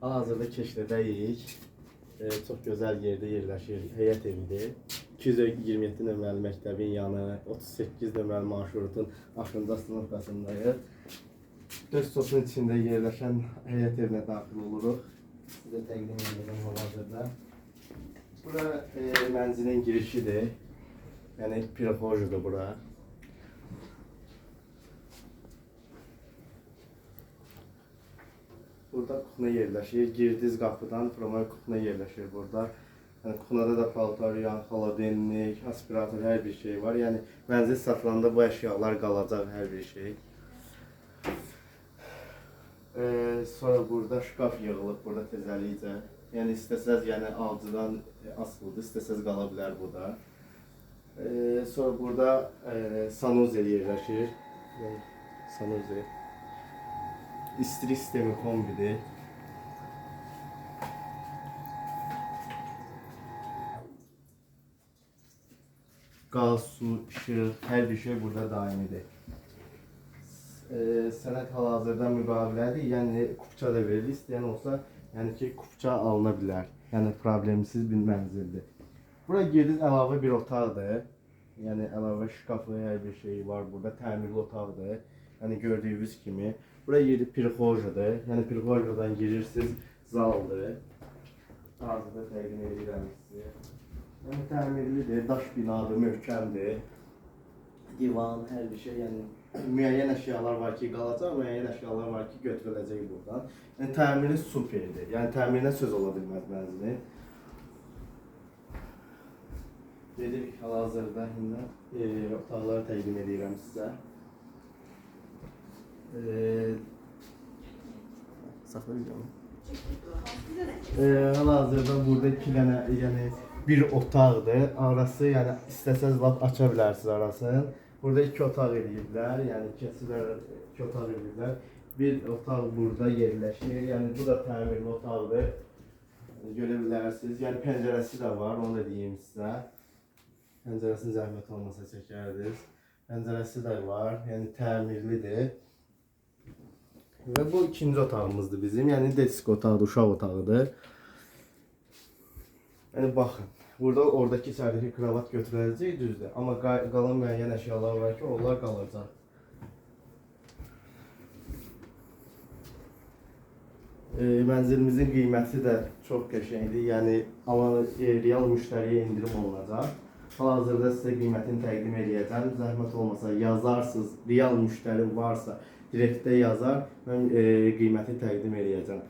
Hal-hazırda Keşlədəyik. E, çox gözəl yerdə yerləşir. Həyət evidir. 227 nömrəli məktəbin yanı, 38 nömrəli marşrutun axırıncı stansiyasındayıq. Döstosun içində yerləşən həyət evinə daxil oluruq. Sizə təqdim edirəm hal-hazırda. Bura e, mənzilin girişidir. Yəni pirxojudur bura. Burada kuxna yerləşir. Girdiz qapıdan promoy kuxna yerləşir burada. Yəni kuxnada da paltaryan, xaladenlik, aspirator hər bir şey var. Yəni mənzil satılanda bu əşyalar qalacaq hər bir şey. Ee, sonra burada şkaf yığılıb burada təzəlikcə. Yəni istəsəz yəni alcıdan asılıdır, istəsəz qala bilər burada. Ee, sonra burada e, sanuzel yerləşir. Yəni sanuzel. İstiri sistemi kombidir. Qaz, su, işıq, hər bir şey burada daimidir. E, sənət hal-hazırda müqavilədir. Yəni kupça da verilir. İstəyən olsa, yəni ki, kupça alına bilər. Yəni problemsiz bir mənzildir. Bura girdiniz əlavə bir otaqdır. Yəni əlavə şkafı, hər bir şey var burada. Təmirli otaqdır. Yəni gördüyünüz kimi. Bura yeri pirxojadır. Yəni pirxojadan girirsiniz, zaldır. Hazırda təqdim edirəm sizə. Yəni təmirlidir, daş binadır, möhkəmdir. Divan, hər bir şey, yəni müəyyən əşyalar var ki, qalacaq, müəyyən əşyalar var ki, götürüləcək buradan. Yəni təmiri superdir. Yəni təmirinə söz ola bilməz mənzilin. Dedik hal-hazırda indi e, otaqları təqdim edirəm sizə. Saxlayacağım. E, hal-hazırda burada iki dənə, yəni bir otaqdır. Arası, yəni istəsəz lap aça bilərsiniz arasını. Burada iki otaq eləyiblər, yəni kəsilər iki otaq eləyiblər. Bir otaq burada yerləşir, yəni bu da təmirli otaqdır. Görə bilərsiniz. Yəni pəncərəsi də var, onu da deyim sizə. Pəncərəsini zəhmət olmasa çəkərdiniz. Pəncərəsi də var, yəni təmirlidir. Və bu ikinci otağımızdır bizim. Yəni desk otağıdır, uşaq otağıdır. Yəni baxın. Burada oradakı içəridəki kravat götürüləcək düzdür. Amma qa- qalan müəyyən əşyalar var ki, onlar qalacaq. E, mənzilimizin qiyməti də çox qəşəngdir. Yəni e, real müştəriyə endirim olunacaq. Hal-hazırda sizə qiymətini təqdim edəcəm. Zəhmət olmasa yazarsınız, real müştəri varsa direktdə yazar, mən e, qiyməti təqdim edəcəm.